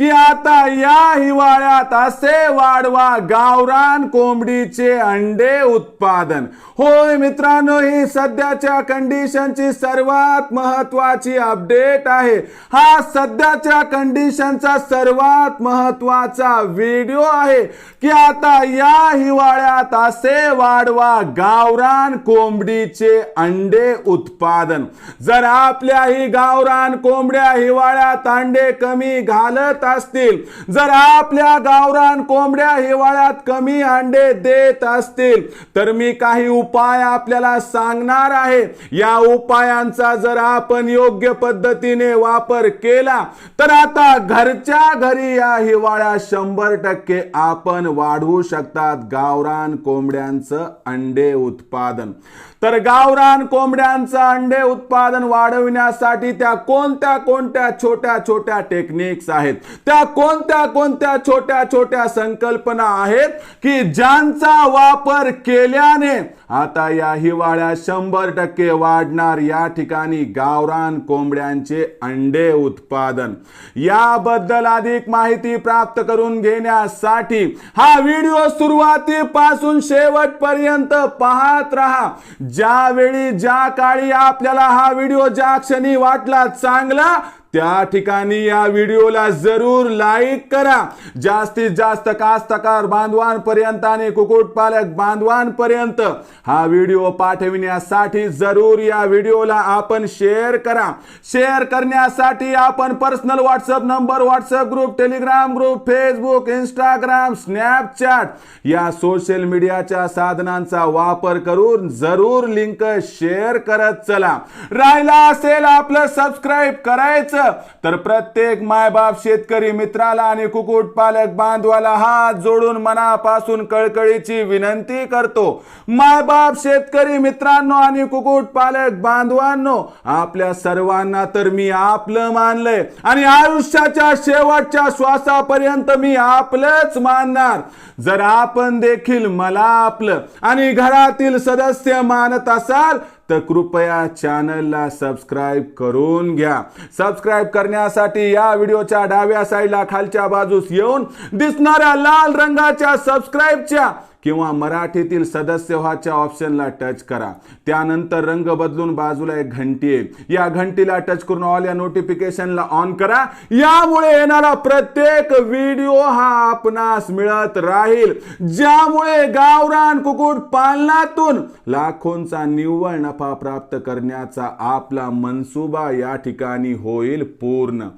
की आता या हिवाळ्यात असे वाढवा गावरान कोंबडीचे अंडे उत्पादन. होय मित्रांनो ही सध्याच्या कंडिशनची सर्वात महत्वाची अपडेट आहे. हा सध्याच्या कंडिशनचा सर्वात महत्त्वाचा व्हिडिओ आहे की आता या हिवाळ्यात असे वाढवा गावरान कोंबडीचे अंडे उत्पादन. जर आपल्या ही गावरान कोंबड्या हिवाळ्यात अंडे कमी घालत असतील. जर आपल्या गावरान कोंबड्या हिवाळ्यात कमी अंडे देत असतील तर मी काही उपाय आपल्याला सांगणार आहे. या उपायांचा जर आपण योग्य पद्धतीने वापर केला तर आता घरच्या घरी या हिवाळ्यात शंभर टक्के आपण वाढवू शकतात गावरान कोंबड्यांचं अंडे उत्पादन. तर गावरान कोंबड्यांचं अंडे उत्पादन वाढविण्यासाठी त्या कोणत्या कोणत्या छोट्या छोट्या टेक्निक्स आहेत? त्या कोणत्या कोणत्या छोट्या छोट्या संकल्पना आहेत की ज्यांचा वापर केल्याने आता या हिवाळ्यात शंभर टक्के वाढणार या ठिकाणी गावरान कोंबड्यांचे अंडे उत्पादन. याबद्दल अधिक माहिती प्राप्त करून घेण्यासाठी हा व्हिडिओ सुरुवातीपासून शेवटपर्यंत पाहत राहा. ज्यावेळी ज्या काळी आपल्याला हा व्हिडिओ ज्या क्षणी वाटला चांगला त्या ठिकाणी या व्हिडिओला जरूर लाईक करा. जास्तीत जास्त कास्तकार बांधवांपर्यंत आणि कुक्कुटपालक बांधवांपर्यंत हा व्हिडिओ पाठविण्यासाठी जरूर या व्हिडिओला आपण शेअर करा. शेअर करण्यासाठी आपण personal WhatsApp number WhatsApp group Telegram group Facebook Instagram Snapchat या सोशल मीडियाच्या साधनांचा वापर करून जरूर लिंक शेअर करत चला. राहिला असेल आपलं सबस्क्राईब करायचं. तर प्रत्येक मायबाप शेतकरी मित्राला आणि कुक्कुट पालक बांधवाला हात जोडून मनापासून कळकळीची विनंती करतो. मायबाप शेतकरी मित्रांनो आणि कुक्कुट पालक बांधवांनो आपल्या सर्वांना तर मी आपलं मानलंय आणि आयुष्याच्या शेवटच्या श्वासापर्यंत मी आपलंच मानणार. जर आपण देखील मला आपलं आणि घरातील सदस्य मानत असाल तर कृपया चॅनलला सबस्क्राईब करून घ्या. सबस्क्राईब करण्यासाठी या व्हिडिओच्या डाव्या साईडला खालच्या बाजूस येऊन दिसणाऱ्या लाल रंगाच्या सबस्क्राईबच्या किंवा मराठीतील सदस्य व्हाच्या ऑप्शनला टच करा. त्यानंतर रंग बदलून बाजूला एक घंटी आहे या घंटीला टच करून ऑल या नोटिफिकेशनला ऑन करा. यामुळे येणारा प्रत्येक व्हिडिओ हा आपणास मिळत राहील. ज्यामुळे गावरान कुकुट पालनातून लाखोंचा निव्वळ नफा प्राप्त करण्याचा आपला मनसुबा या ठिकाणी होईल पूर्ण.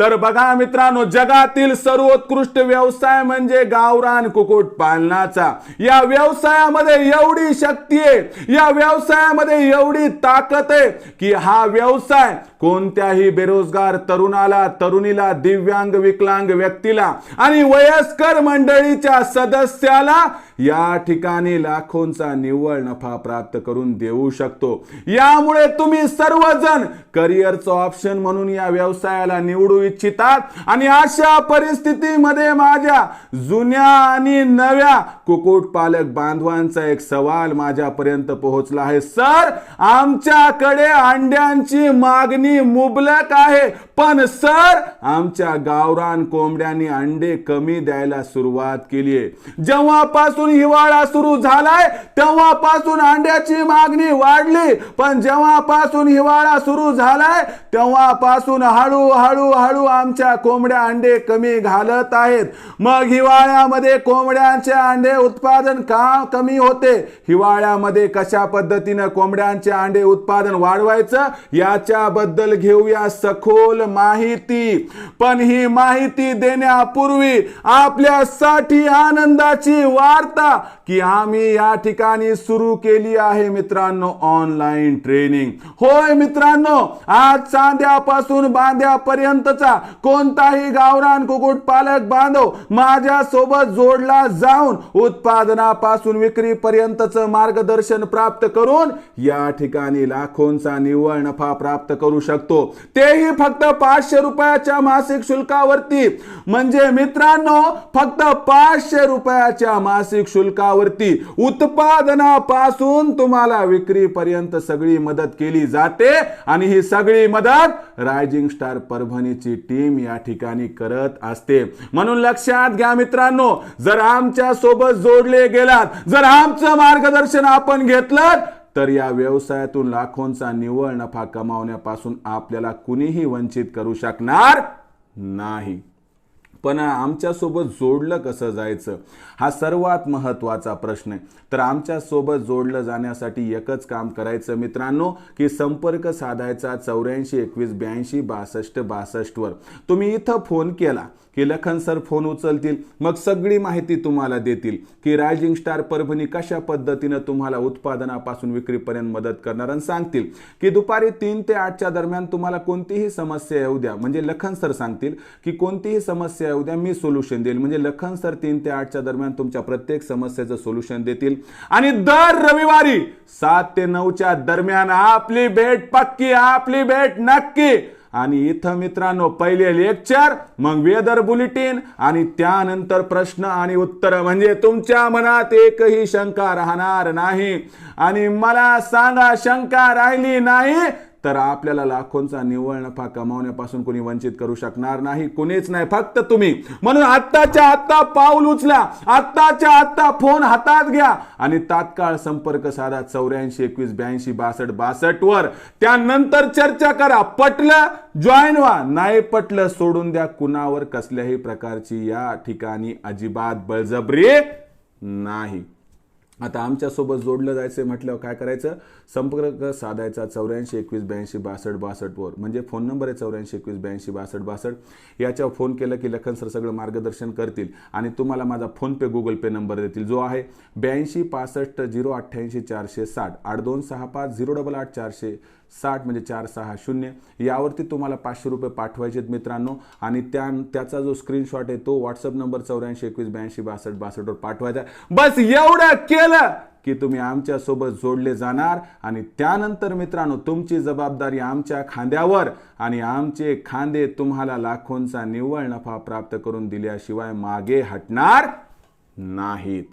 तर बघा मित्रांनो जगातील सर्वोत्कृष्ट व्यवसाय म्हणजे गावरान कुकुट पालनाचा. या व्यवसायामध्ये एवढी शक्ती आहे या व्यवसायामध्ये एवढी ताकद आहे की हा व्यवसाय कोणत्याही बेरोजगार तरुणाला तरुणीला दिव्यांग विकलांग व्यक्तीला आणि वयस्कर मंडळीच्या सदस्याला या ठिकाणी लाखोंचा निव्वळ नफा प्राप्त करून देऊ शकतो. यामुळे तुम्ही सर्वजण करिअरचं ऑप्शन म्हणून या व्यवसायाला निवडू इच्छितात आणि अशा परिस्थितीमध्ये माझ्या जुन्या आणि नव्या कुक्कुटपालक बांधवांचा एक सवाल माझ्यापर्यंत पोहोचला आहे. सर आमच्याकडे अंड्यांची मागणी मुबलक आहे. पण सर आमच्या गावरान कोंबड्यांनी अंडे कमी द्यायला सुरुवात केली आहे. जेव्हापासून हिवाळा सुरू झालाय तेव्हापासून अंड्याची मागणी वाढली. पण जेव्हापासून हिवाळा सुरू झालाय तेव्हापासून हळूहळू हळू हळू आमच्या कोंबड्या अंडे कमी घालत आहेत. मग हिवाळ्यामध्ये कोंबड्यांचे अंडे उत्पादन का कमी होते? हिवाळ्यामध्ये कशा पद्धतीनं कोंबड्यांचे अंडे उत्पादन वाढवायचं? याच्याबद्दल घेऊया सखोल माहिती पण ही माहिती देण्यापूर्वी आपल्यासाठी आनंदाची वार्ता की आम्ही या ठिकाणी सुरू केली आहे मित्रांनो ऑनलाईन ट्रेनिंग. होय मित्रांनो आज चांद्यापासून बांध्यापर्यंतचा कोणताही गावरान कुकुट पालक बांधव माझ्या सोबत जोडला जाऊन उत्पादनापासून विक्रीपर्यंतच मार्गदर्शन प्राप्त करून या ठिकाणी लाखोंचा निव्वळ नफा प्राप्त करू शकतो. तेही फक्त पाचशे रुपयाच्या मासिक शुल्कावरती. म्हणजे मित्रांनो फक्त पाचशे रुपयाच्या मासिक शुल्कावरती उत्पादनापासून तुम्हाला विक्रीपर्यंत सगळी मदत केली जाते आणि ही सगळी मदत रायझिंग स्टार परभणीची टीम या ठिकाणी करत असते. म्हणून लक्षात घ्या मित्रांनो जर आमच्यासोबत जोडले गेलात जर आमचं मार्गदर्शन आपण घेतलं तर या व्यवसायातून लाखोंचा निव्वळ नफा कमावण्यापासून आपल्याला कुणीही वंचित करू शकणार नाही. पण आमच्यासोबत जोडलं कसं जायचं हा सर्वात महत्त्वाचा प्रश्न आहे. तर आमच्यासोबत जोडलं जाण्यासाठी एकच काम करायचं मित्रांनो की संपर्क साधायचा चौऱ्याऐंशी एकवीस ब्याऐंशी बासष्ट बासष्टवर तुम्ही इथं फोन केला की लखन सर फोन उचलतील मग सगळी माहिती तुम्हाला देतील की रायझिंग स्टार परभणी कशा पद्धतीनं तुम्हाला उत्पादनापासून विक्रीपर्यंत मदत करणार आणि सांगतील की दुपारी तीन ते आठच्या दरम्यान तुम्हाला कोणतीही समस्या येऊ द्या. म्हणजे लखन सर सांगतील की कोणतीही समस्या समस्या आहे उद्या मी सोल्युशन देईल. म्हणजे लखन सर तीन ते आठच्या दरम्यान तुमच्या प्रत्येक समस्येचं सोल्युशन देतील. आणि दर रविवारी सात ते नऊच्या दरम्यान आपली भेट पक्की आपली भेट नक्की. आणि इथं मित्रांनो पहिले लेक्चर मग वेदर बुलेटिन आणि त्यानंतर प्रश्न आणि उत्तर. म्हणजे तुमच्या मनात एकही शंका राहणार नाही. आणि मला सांगा शंका राहिली नाही? तर आपल्याला लाखोंचा निव्वळ नफा कमावण्यापासून कोणी वंचित करू शकणार नाही कोणीच नाही फक्त तुम्ही. म्हणून आत्ताच्या आत्ता पाऊल उचला आत्ताच्या आत्ता फोन हातात घ्या आणि तात्काळ संपर्क साधा चौऱ्याऐंशी एकवीस ब्याऐंशी बासष्ट बासष्ट वर. त्यानंतर चर्चा करा पटलं जॉईन व्हा. नाही पटलं सोडून द्या. कुणावर कसल्याही प्रकारची या ठिकाणी अजिबात बळजबरी नाही. आता आमच्यासोबत जोडलं जायचं म्हटल्यावर काय करायचं? संपर्क साधायचा चौऱ्याऐंशी एकवीस ब्याऐंशी बासष्ट बासष्टवर म्हणजे फोन नंबर आहे चौऱ्याऐंशी एकवीस ब्याऐंशी बासष्ट बासष्ट. याच्यावर फोन केलं की लखन सर सगळं मार्गदर्शन करतील आणि तुम्हाला माझा फोनपे गुगल पे नंबर देतील. जो आहे ब्याऐंशी पासष्ट झिरो अठ्ठ्याऐंशी चारशे साठ आठ दोन सहा पाच झिरो डबल आठ चारशे साठ म्हणजे चार सहा शून्य. यावरती तुम्हाला पाचशे रुपये पाठवायचे आहेत मित्रांनो. आणि त्या त्याचा जो स्क्रीनशॉट आहे तो व्हॉट्सअप नंबर चौऱ्याऐंशी एकवीस ब्याऐंशी बासष्ट बासष्टवर पाठवायचा बस एवढं केलं की तुम्ही आमच्यासोबत जोडले जाणार. आणि त्यानंतर मित्रांनो तुमची जबाबदारी आमच्या खांद्यावर. आणि आमचे खांदे तुम्हाला लाखोंचा निव्वळ नफा प्राप्त करून दिल्याशिवाय मागे हटणार नाहीत.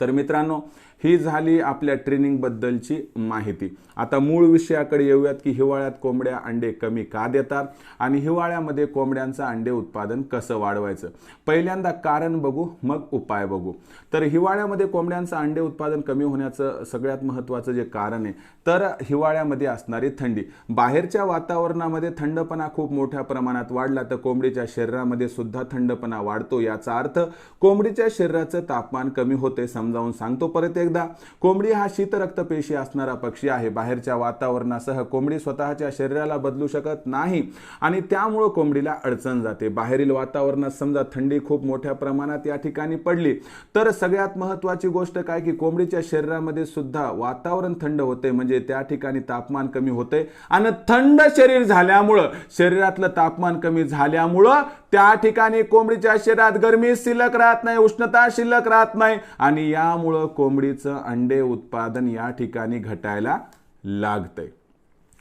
तर मित्रांनो ही झाली आपल्या ट्रेनिंगबद्दलची माहिती. आता मूळ विषयाकडे येऊयात की हिवाळ्यात कोंबड्या अंडे कमी का देतात आणि हिवाळ्यामध्ये कोंबड्यांचं अंडे उत्पादन कसं वाढवायचं? पहिल्यांदा कारण बघू मग उपाय बघू. तर हिवाळ्यामध्ये कोंबड्यांचं अंडे उत्पादन कमी होण्याचं सगळ्यात महत्त्वाचं जे कारण आहे तर हिवाळ्यामध्ये असणारी थंडी. बाहेरच्या वातावरणामध्ये थंडपणा खूप मोठ्या प्रमाणात वाढला तर कोंबडीच्या शरीरामध्ये सुद्धा थंडपणा वाढतो याचा अर्थ कोंबडीच्या शरीराचं तापमान कमी होते समजावून सांगतो परत एक एकदा कोंबडी हा शीतरक्तपेशी असणारा पक्षी आहे. बाहेरच्या वातावरणासह कोंबडी स्वतःच्या शरीराला बदलू शकत नाही आणि त्यामुळं कोंबडीला अडचण जाते. बाहेरील वातावरणात समजा थंडी खूप मोठ्या प्रमाणात या ठिकाणी पडली तर सगळ्यात महत्त्वाची गोष्ट काय की कोंबडीच्या शरीरामध्ये सुद्धा वातावरण थंड होते म्हणजे त्या ठिकाणी तापमान कमी होते. आणि थंड शरीर झाल्यामुळं शरीरातलं तापमान कमी झाल्यामुळं त्या ठिकाणी कोंबडीच्या शरीरात गरमी शिल्लक राहत नाही उष्णता शिल्लक राहत नाही आणि यामुळं कोंबडीचं अंडे उत्पादन या ठिकाणी घटायला लागतंय.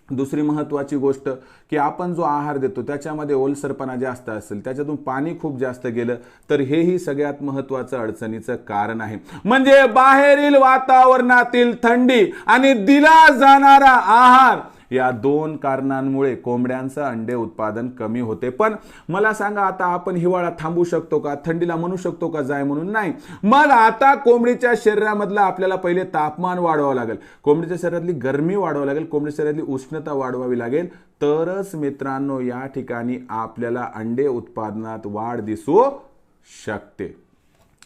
दुसरी महत्त्वाची गोष्ट की आपण जो आहार देतो त्याच्यामध्ये ओलसरपणा जास्त असेल त्याच्यातून पाणी खूप जास्त गेलं तर हेही सगळ्यात महत्त्वाचं अडचणीचं कारण आहे. म्हणजे बाहेरील वातावरणातील थंडी आणि दिला जाणारा आहार या दोन कारणांमुळे कोंबड्यांचं अंडे उत्पादन कमी होते. पण मला सांगा आता आपण हिवाळा थांबू शकतो का? थंडीला म्हणू शकतो का जाय म्हणून? नाही. मग आता कोंबडीच्या शरीरामधलं आपल्याला पहिले तापमान वाढवावं लागेल. कोंबडीच्या शरीरातली गरमी वाढवावी लागेल कोंबडीच्या शरीरातली उष्णता वाढवावी लागेल. तरच मित्रांनो या ठिकाणी आपल्याला अंडे उत्पादनात वाढ दिसू शकते.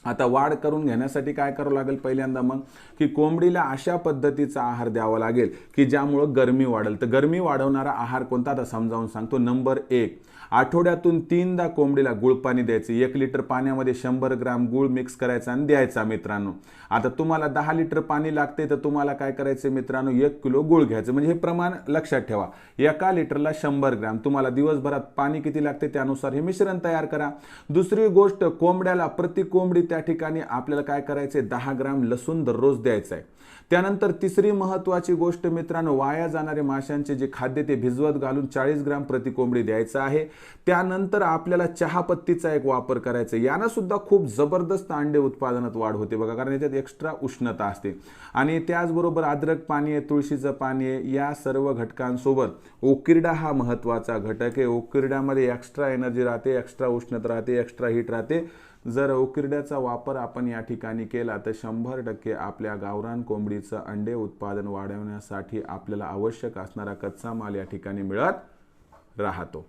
आता वाढ करून घेण्यासाठी काय करावं लागेल पहिल्यांदा मग? की कोंबडीला अशा पद्धतीचा आहार द्यावा लागेल की ज्यामुळं गरमी वाढेल. तर गरमी वाढवणारा आहार कोणता? आता समजावून सांगतो. नंबर एक आठवड्यातून तीनदा कोंबडीला गुळ पाणी द्यायचे. एक लिटर पाण्यामध्ये शंभर ग्राम गुळ मिक्स करायचा आणि द्यायचा मित्रांनो. आता तुम्हाला दहा लिटर पाणी लागते तर तुम्हाला काय करायचं मित्रांनो? एक किलो गुळ घ्यायचं. म्हणजे हे प्रमाण लक्षात ठेवा. एका लिटरला शंभर ग्राम. तुम्हाला दिवसभरात पाणी किती लागते त्यानुसार हे मिश्रण तयार करा. दुसरी गोष्ट कोंबड्याला प्रति कोंबडी त्या ठिकाणी आपल्याला काय करायचे दहा ग्राम लसूण दररोज द्यायचं आहे त्यानंतर तिसरी महत्वाची गोष्ट मित्रांनो वाया जाणारे माशांचे जे खाद्य ते भिजवत घालून चाळीस ग्राम प्रति कोंबडी द्यायचं आहे. त्यानंतर आपल्याला चहापत्तीचा एक वापर करायचा यानं सुद्धा खूप जबरदस्त अंडे उत्पादनात वाढ होते बघा कारण याच्यात एक्स्ट्रा उष्णता असते. आणि त्याचबरोबर अद्रक पाणी आहे तुळशीचं पाणी आहे या सर्व घटकांसोबत ओकिरडा हा महत्त्वाचा घटक आहे. ओकिरड्यामध्ये एक्स्ट्रा एनर्जी राहते एक्स्ट्रा उष्णता राहते एक्स्ट्रा हीट राहते. जर ओकिरड्याचा वापर आपण या ठिकाणी केला तर शंभर टक्के आपल्या गावरान कोंबडीचं अंडे उत्पादन वाढवण्यासाठी आपल्याला आवश्यक असणारा कच्चा माल या ठिकाणी मिळत राहतो.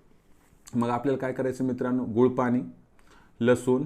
मग आपल्याला काय करायचं मित्रांनो? गुळ पाणी लसूण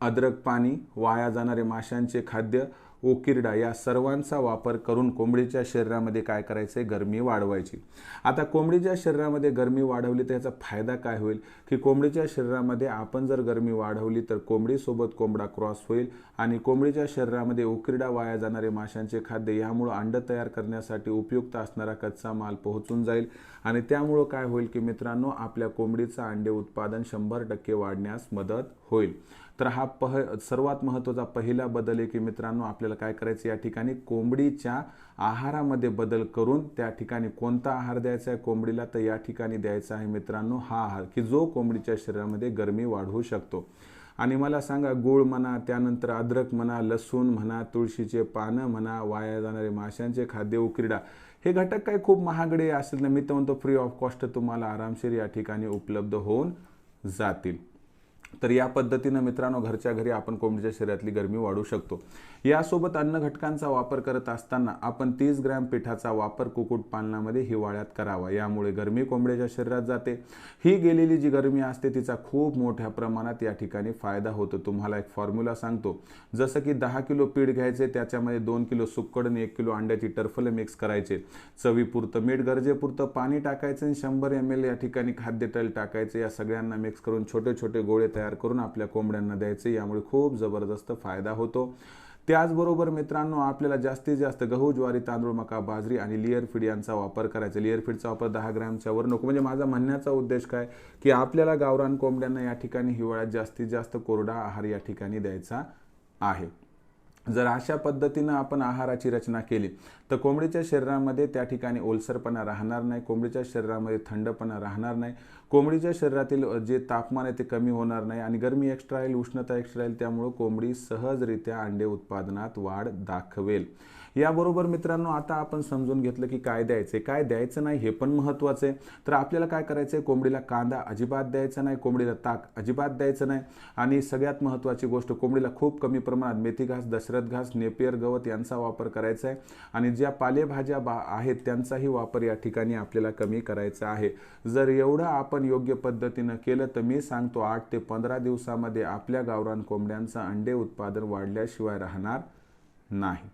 अद्रक पाणी वाया जाणारे माशांचे खाद्य ओकिरडा या सर्वांचा वापर करून कोंबडीच्या शरीरामध्ये काय करायचं आहे गरमी वाढवायची. आता कोंबडीच्या शरीरामध्ये गरमी वाढवली तर याचा फायदा काय होईल? की कोंबडीच्या शरीरामध्ये आपण जर गरमी वाढवली तर कोंबडीसोबत कोंबडा क्रॉस होईल आणि कोंबडीच्या शरीरामध्ये उकिरडा वाया जाणारे माशांचे खाद्य यामुळं अंड तयार करण्यासाठी उपयुक्त असणारा कच्चा माल पोहोचून जाईल आणि त्यामुळं काय होईल की मित्रांनो आपल्या कोंबडीचं अंडे उत्पादन शंभर टक्के वाढण्यास मदत होईल. तर हा पह सर्वात महत्त्वाचा पहिला बदल आहे की मित्रांनो आपल्याला काय करायचं या ठिकाणी कोंबडीच्या आहारामध्ये बदल करून त्या ठिकाणी कोणता आहार द्यायचा आहे? कोंबडीला तर या ठिकाणी द्यायचा आहे मित्रांनो हा आहार की जो कोंबडीच्या शरीरामध्ये गरमी वाढवू शकतो. आणि मला सांगा गूळ म्हणा त्यानंतर अद्रक म्हणा लसूण म्हणा तुळशीचे पानं म्हणा वाया जाणारे माशांचे खाद्य उकिरडा हे घटक काय खूप महागडे असेल ना मी तर म्हणतो फ्री ऑफ कॉस्ट तुम्हाला आरामशीर या ठिकाणी उपलब्ध होऊन जातील. तर या पद्धतीनं मित्रांनो घरच्या घरी आपण कोंबडीच्या शरीरातली गरमी वाढू शकतो. यासोबत अन्न घटकांचा वापर करत असताना आपण तीस ग्रॅम पिठाचा वापर कुक्कुटपालनामध्ये हिवाळ्यात करावा. यामुळे गरमी कोंबड्याच्या शरीरात जाते. ही गेलेली जी गरमी असते तिचा खूप मोठ्या प्रमाणात या ठिकाणी फायदा होतो. तुम्हाला एक फॉर्म्युला सांगतो. जसं की दहा किलो पीठ घ्यायचे त्याच्यामध्ये दोन किलो सुक्कड आणि एक किलो अंड्याची टर्फले मिक्स करायचे. चवीपुरतं मीठ गरजेपुरतं पाणी टाकायचं आणि शंभर एम एल या ठिकाणी खाद्यतेल टाकायचे. या सगळ्यांना मिक्स करून छोटे छोटे गोळे तयार करून आपल्या कोंबड्यांना द्यायचे. यामुळे खूप जबरदस्त फायदा होतो. त्याचबरोबर मित्रांनो आपल्याला जास्तीत जास्त गहू ज्वारी तांदूळ मका बाजरी आणि लिअर फीड यांचा वापर करायचा. लिअर फीडचा वापर दहा ग्रॅमच्या वर नको. म्हणजे माझा म्हणण्याचा उद्देश काय? की आपल्याला गावरान कोंबड्यांना या ठिकाणी हिवाळ्यात जास्तीत जास्त कोरडा आहार या ठिकाणी द्यायचा आहे. जर अशा पद्धतीनं आपण आहाराची रचना केली तर कोंबडीच्या शरीरामध्ये त्या ठिकाणी ओलसरपणा राहणार नाही कोंबडीच्या शरीरामध्ये थंडपणा राहणार नाही कोंबडीच्या शरीरातील जे तापमान आहे ते कमी होणार नाही आणि गरमी एक्स्ट्रा राहील उष्णता एक्स्ट्रा राहील त्यामुळं कोंबडी सहजरित्या अंडे उत्पादनात वाढ दाखवेल. याबरोबर मित्रांनो आता आपण समजून घेतलं की काय द्यायचं काय द्यायचं नाही हे पण महत्त्वाचं. आहे तर आपल्याला काय करायचं आहे कोंबडीला कांदा अजिबात द्यायचा नाही कोंबडीला ताक अजिबात द्यायचं नाही. आणि सगळ्यात महत्त्वाची गोष्ट कोंबडीला खूप कमी प्रमाणात मेथी घास दशरथ घास नेपियर गवत यांचा वापर करायचा आहे. आणि ज्या पालेभाज्या बा आहेत त्यांचाही वापर या ठिकाणी आपल्याला कमी करायचा आहे. जर एवढं आपण योग्य पद्धतीनं केलं तर मी सांगतो आठ ते पंधरा दिवसामध्ये आपल्या गावरान कोंबड्यांचं अंडे उत्पादन वाढल्याशिवाय राहणार नाही.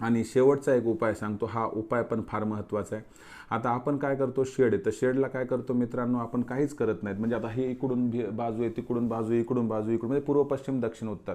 आणि शेवटचा एक उपाय सांगतो हा उपाय पण फार महत्त्वाचा आहे. आता आपण काय करतो शेड आहे. तर शेडला काय करतो मित्रांनो आपण काहीच करत नाहीत. म्हणजे आता ही इकडून बाजू आहे तिकडून बाजू इकडून बाजू इकडून म्हणजे पूर्व पश्चिम दक्षिण उत्तर.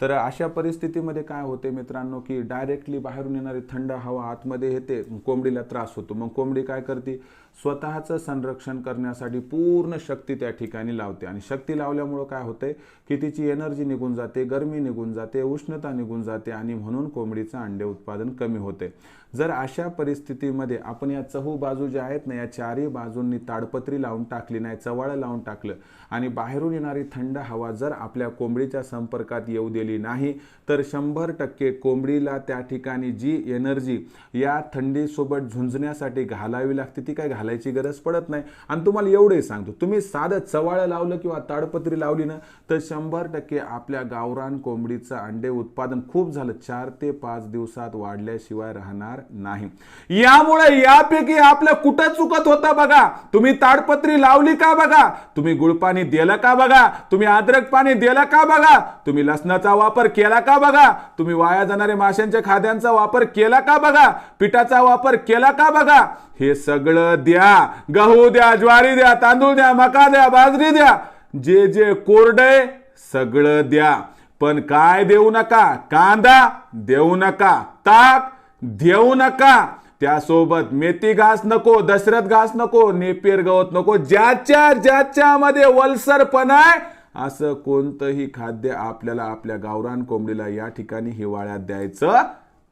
तर अशा परिस्थितीमध्ये काय होते मित्रांनो की डायरेक्टली बाहेरून येणारी थंड हवा आतमध्ये येते कोंबडीला त्रास होतो. मग कोंबडी काय करते स्वतःचं संरक्षण करण्यासाठी पूर्ण शक्ती त्या ठिकाणी लावते. आणि शक्ती लावल्यामुळं काय होतंय? की तिची एनर्जी निघून जाते गरमी निघून जाते उष्णता निघून जाते आणि म्हणून कोंबडीचं अंडे उत्पादन कमी होते. जर अशा परिस्थितीमध्ये आपण या चहू बाजू ज्या आहेत ना या चारही बाजूंनी ताडपत्री लावून टाकली नाही चवाळं लावून टाकलं आणि बाहेरून येणारी थंड हवा जर आपल्या कोंबडीच्या संपर्कात येऊ दिली नाही तर शंभर टक्के कोंबडीला त्या ठिकाणी जी एनर्जी या थंडीसोबत झुंजण्यासाठी घालावी लागते ती काय घाल घालायची गरज पडत नाही. आणि तुम्हाला एवढंही सांगतो तुम्ही साधं चवाळं लावलं किंवा ताडपत्री लावली ना तर शंभर टक्के आपल्या गावरान कोंबडीचं अंडे उत्पादन खूप झालं. चार ते पाच दिवसात वाढल्याशिवाय राहणार नाही. यामुळे यापैकी आपलं कुठं चुकत होता बघा? तुम्ही ताडपत्री लावली का बघा? तुम्ही गुळपाणी दिलं का बघा? तुम्ही अद्रक पाणी दिलं का बघा? तुम्ही लसणाचा वापर केला का बघा? तुम्ही वाया जाणारे माशांच्या खाद्यांचा वापर केला का बघा? पिठाचा वापर केला का बघा? हे सगळं द्या गहू द्या ज्वारी द्या तांदूळ द्या मका द्या बाजरी द्या. जे जे कोरडय सगळं द्या. पण काय देऊ नका? कांदा देऊ नका. ताक देऊ नका. त्यासोबत मेथी घास नको दशरथ घास नको नेपियर गवत नको. ज्याच्या ज्याच्यामध्ये वलसरपणा आहे असं कोणतंही खाद्य आपल्याला आपल्या गावरान कोंबडीला या ठिकाणी हिवाळ्यात द्यायचं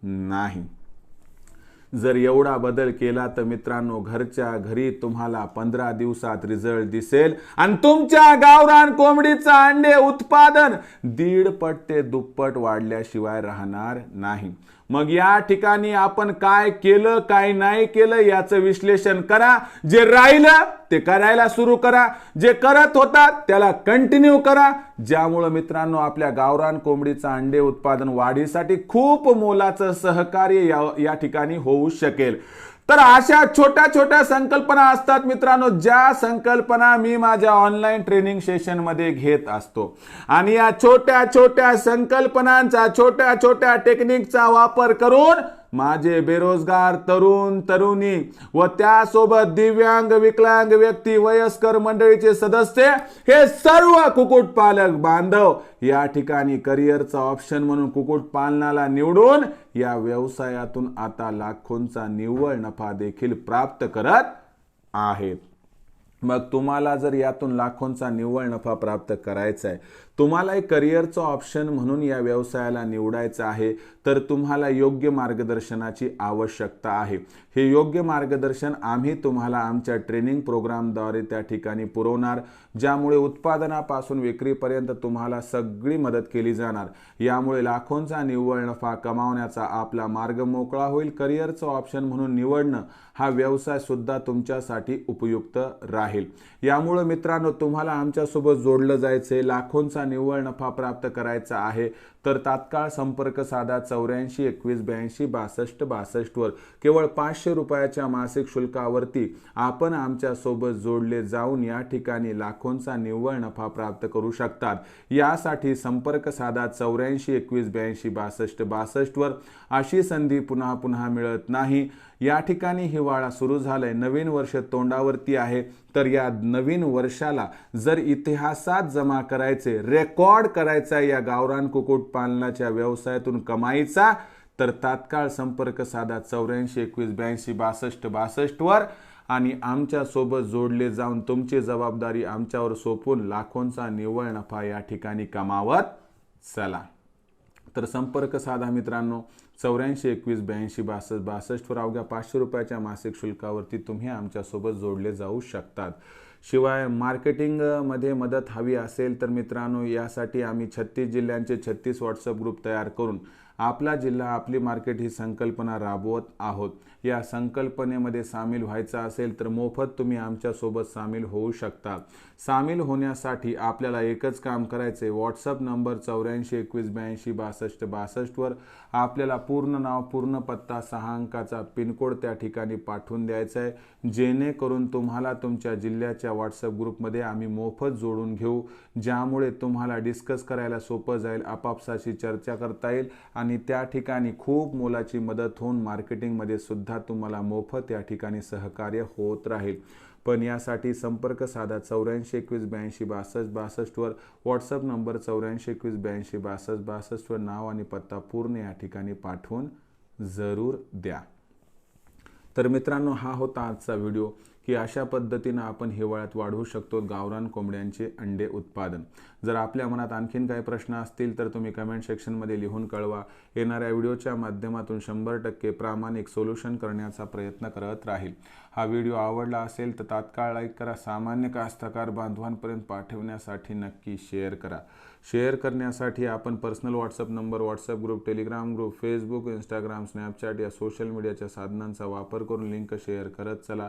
नाही. जर एवढा बदल केला तर मित्रांनो घरच्या घरी तुम्हाला पंधरा दिवसात रिझल्ट दिसेल. आणि तुमच्या गावरान कोंबडीचं अंडे उत्पादन दीडपट ते दुप्पट वाढल्याशिवाय राहणार नाही. मग या ठिकाणी आपण काय केलं काय नाही केलं याचं विश्लेषण करा. जे राहिलं ते करायला सुरू करा. जे करत होता त्याला कंटिन्यू करा. ज्यामुळं मित्रांनो आपल्या गावरान कोंबडीचं अंडे उत्पादन वाढीसाठी खूप मोलाचं सहकार्य या, या ठिकाणी होऊ शकेल. तर अशा छोट्या छोट्या संकल्पना असतात मित्रांनो ज्या संकल्पना मी माझ्या ऑनलाईन ट्रेनिंग सेशनमध्ये घेत असतो. आणि या छोट्या छोट्या संकल्पनांचा छोट्या छोट्या टेक्निकचा वापर करून माझे बेरोजगार तरुण तरुणी व त्यासोबत दिव्यांग विकलांग व्यक्ती वयस्कर मंडळीचे सदस्य हे सर्व कुक्कुटपालक बांधव या ठिकाणी करिअरचा ऑप्शन म्हणून कुक्कुटपालनाला निवडून या व्यवसायातून आता लाखोंचा निव्वळ नफा देखील प्राप्त करत आहेत. मग तुम्हाला जर यातून लाखोंचा निव्वळ नफा प्राप्त करायचा आहे तुम्हाला एक करिअरचं ऑप्शन म्हणून या व्यवसायाला निवडायचं आहे तर तुम्हाला योग्य मार्गदर्शनाची आवश्यकता आहे. हे योग्य मार्गदर्शन आम्ही तुम्हाला आमच्या ट्रेनिंग प्रोग्रामद्वारे त्या ठिकाणी पुरवणार ज्यामुळे उत्पादनापासून विक्रीपर्यंत तुम्हाला सगळी मदत केली जाणार. यामुळे लाखोंचा निव्वळ नफा कमावण्याचा आपला मार्ग मोकळा होईल. करिअरचं ऑप्शन म्हणून निवडणं हा व्यवसाय सुद्धा तुमच्यासाठी उपयुक्त राहील. यामुळं मित्रांनो तुम्हाला आमच्यासोबत जोडलं जायचंय. लाखोंचा निव्वळ नफा प्राप्त करायचा आहे. तर तात्काळ संपर्क साधा चौऱ्याऐंशी एकवीस ब्याऐंशी बासष्ट बासष्टवर केवळ पाचशे रुपयाच्या मासिक शुल्कावरती आपण आमच्यासोबत जोडले जाऊन या ठिकाणी लाखोंचा निव्वळ नफा प्राप्त करू शकतात. यासाठी संपर्क साधा चौऱ्याऐंशी एकवीस ब्याऐंशी बासष्ट बासष्टवर अशी संधी पुन्हा पुन्हा मिळत नाही. या ठिकाणी हिवाळा सुरू झालाय. नवीन वर्ष तोंडावरती आहे. तर या नवीन वर्षाला जर इतिहासात जमा करायचे रेकॉर्ड करायचा या गावरान कुकुट पालनाच्या व्यवसायातून कमाईचा तर तात्काळ संपर्क साधा चौऱ्याऐंशी एकवीस ब्याऐंशी बासष्ट बासष्टवर आणि आमच्यासोबत जोडले जाऊन तुमची जबाबदारी आमच्यावर सोपून लाखोंचा निव्वळ नफा या ठिकाणी कमावत चला. तर संपर्क साधा मित्रांनो चौऱ्याऐंशी एकवीस ब्याऐंशी बासष्ट बासष्टवर अवघ्या पाचशे रुपयाच्या मासिक शुल्कावरती तुम्ही आमच्यासोबत जोडले जाऊ शकतात. शिवाय मार्केटिंगमध्ये मदत हवी असेल तर मित्रांनो यासाठी आम्ही छत्तीस जिल्ह्यांचे छत्तीस व्हॉट्सअप ग्रुप तयार करून आपला जिल्हा आपली मार्केट ही संकल्पना राबवत आहोत. या संकल्पनेमध्ये सामील व्हायचा असेल तर मोफत तुम्ही आमच्यासोबत सामील होऊ शकता. सामील होण्यासाठी आपल्याला एकच काम करायचं आहे व्हॉट्सअप नंबर चौऱ्याऐंशी एकवीस ब्याऐंशी बासष्ट बासष्टवर आपल्याला पूर्ण नाव पूर्ण पत्ता सहा अंकाचा पिनकोड त्या ठिकाणी पाठवून द्यायचा आहे जेणेकरून तुम्हाला तुमच्या जिल्ह्याच्या व्हॉट्सअप ग्रुपमध्ये आम्ही मोफत जोडून घेऊ ज्यामुळे तुम्हाला डिस्कस करायला सोपं जाईल आपापसाशी चर्चा करता येईल आणि त्या ठिकाणी खूप मोलाची मदत होऊन मार्केटिंगमध्ये सुद्धा तुम्हाला मोफत या ठिकाणी सहकार्य होत राहील. पण यासाठी संपर्क साधा चौऱ्याऐंशी एकवीस ब्याऐंशी बासष्ट बासष्टवर व्हॉट्सअप नंबर चौऱ्याऐंशी एकवीस ब्याऐंशी बासष्ट बासष्टवर नाव आणि पत्ता पूर्ण या ठिकाणी पाठवून जरूर द्या. तर मित्रांनो हा होता आजचा व्हिडिओ. की अशा पद्धतीनं आपण हिवाळ्यात वाढवू शकतो गावरान कोंबड्यांचे अंडे उत्पादन. जर आपल्या मनात आणखीन काही प्रश्न असतील तर तुम्ही कमेंट सेक्शनमध्ये लिहून कळवा. येणाऱ्या व्हिडिओच्या माध्यमातून शंभर टक्के प्रामाणिक सोल्युशन करण्याचा प्रयत्न करत राहील. हा व्हिडिओ आवडला असेल तर तात्काळ लाईक करा. सामान्य कास्तकार बांधवांपर्यंत पाठवण्यासाठी नक्की शेअर करा. शेअर करण्यासाठी आपण personal WhatsApp number WhatsApp group Telegram group Facebook Instagram Snapchat या सोशल मीडियाच्या साधनांचा वापर करून लिंक शेअर करत चला.